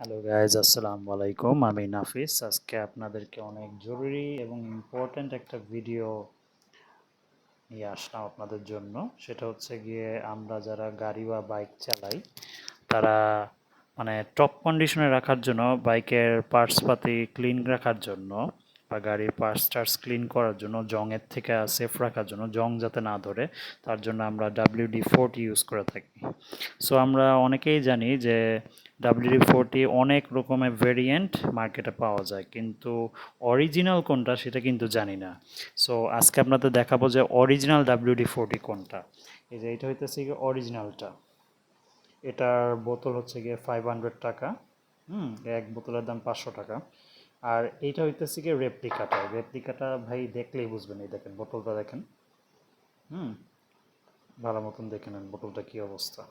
Hello guys আসসালামু আলাইকুম আমি নাফিস। আজকে আপনাদেরকে অনেক জরুরি এবং ইম্পর্ট্যান্ট একটা ভিডিও নিয়ে আসলাম আপনাদের জন্য। সেটা হচ্ছে গিয়ে আমরা যারা গাড়ি বা বাইক চালাই, তারা মানে টপ কন্ডিশনে রাখার জন্য বাইকের পার্টসপাতি ক্লিন রাখার জন্য বা গাড়ির পার্টস টার্টস ক্লিন করার জন্য জংয়ের থেকে সেফ রাখার জন্য জং যাতে না ধরে, তার জন্য আমরা ডাব্লিউডি ফোরটি ইউজ করে থাকি। সো আমরা অনেকেই জানি যে ডাব্লিউডি ফোরটি অনেক রকমের ভেরিয়েন্ট মার্কেটে পাওয়া যায়, কিন্তু অরিজিনাল কোনটা সেটা কিন্তু জানি না। সো আজকে আপনাদের দেখাবো যে অরিজিনাল ডাব্লিউডি ফোরটি কোনটা। এই যে এটা হইতেছে গিয়ে অরিজিনালটা এটার বোতল হচ্ছে গিয়ে ফাইভ হান্ড্রেড টাকা, হুম, এক বোতলের দাম পাঁচশো টাকা। আর এইটা হইতেছে গিয়ে রেপ্লিকাটা রেপ্লিকাটা ভাই দেখলেই বুঝবেন, এই দেখেন বোতলটা দেখেন। হুম, ভালো মতন দেখে নেন বোতলটা কী অবস্থা।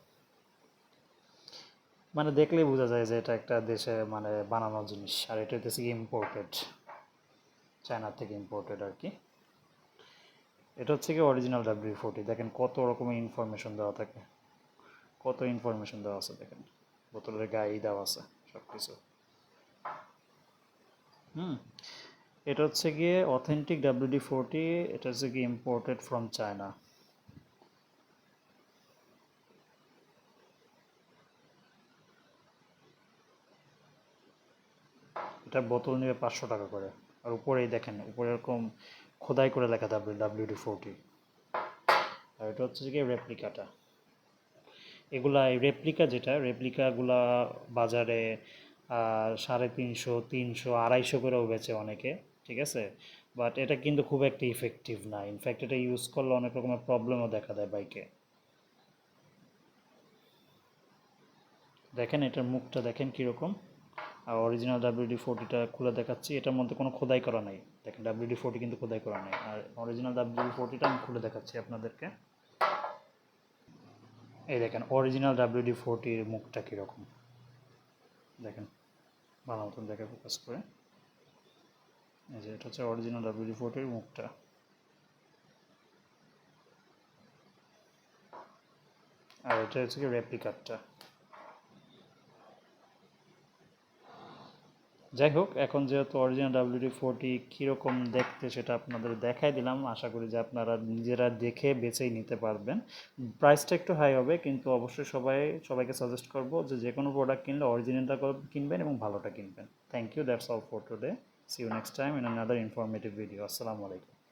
মানে দেখলেই বোঝা যায় যে এটা একটা দেশে মানে বানানো জিনিস। আর এটা হইতেছে ইম্পোর্টেড চায়না থেকে ইম্পোর্টেড আর কি। এটা হচ্ছে কি অরিজিনাল ডাব্লিউ ফোরটি দেখেন কত রকমের ইনফরমেশন দেওয়া থাকে। কত ইনফরমেশন দেওয়া আছে দেখেন। বোতলের গায়ে দেওয়া আছে সব কিছু হুম, এটা হচ্ছে গিয়ে অথেন্টিক ডাব্লিউডি ফোরটি এটা হচ্ছে কি ইম্পোর্টেড ফ্রম চায়না এটা বোতল নেবে পাঁচশো টাকা করে। আর উপরেই দেখেন, উপরে এরকম খোদাই করে লেখা থাকবে ডাব্লিউডি ফোরটি আর এটা হচ্ছে গিয়ে রেপ্লিকাটা এগুলা এই রেপ্লিকা যেটা রেপ্লিকাগুলা বাজারে সাড়ে তিনশো তিনশো, আড়াইশো করেও বেচে অনেকে, ঠিক আছে? বাট এটা কিন্তু খুব একটা ইফেক্টিভ না। ইনফ্যাক্ট এটা ইউজ করলে অনেক রকমের প্রবলেমও দেখা দেয় বাইকে। দেখেন, এটার মুখটা দেখেন কীরকম। আর অরিজিনাল ডাব্লিউডি ফোর্টিটা খুলে দেখাচ্ছি, এটার মধ্যে কোনো খোদাই করা নাই। দেখেন ডাব্লিউডি ফোরটি কিন্তু খোদাই করা নেই। আর অরিজিনাল ডাব্লিউডি ফোর্টিটা আমি খুলে দেখাচ্ছি আপনাদেরকে। এই দেখেন অরিজিনাল ডাব্লিউডি ফোর্টির মুখটা কীরকম। দেখেন ভালো মতন দেখে ফোকাস করে। এই যে, এটা হচ্ছে অরিজিনাল ডাব্লিউডি ফোর্টির মুখটা। আর এটা হচ্ছে কি রেপ্লিকারটা যাই হোক, এখন যেহেতু অরিজিনাল ডাব্লিউডি ফোরটি কীরকম দেখতে সেটা আপনাদের দেখাই দিলাম। আশা করি যে আপনারা নিজেরা দেখে বেছেই নিতে পারবেন। প্রাইসটা একটু হাই হবে, কিন্তু অবশ্যই সবাই, সবাইকে সাজেস্ট করব যে যে কোনো প্রোডাক্ট কিনলে অরিজিনালটা কিনবেন এবং ভালোটা কিনবেন। Thank you that's all for today see you next time in another informative video আসসালামু আলাইকুম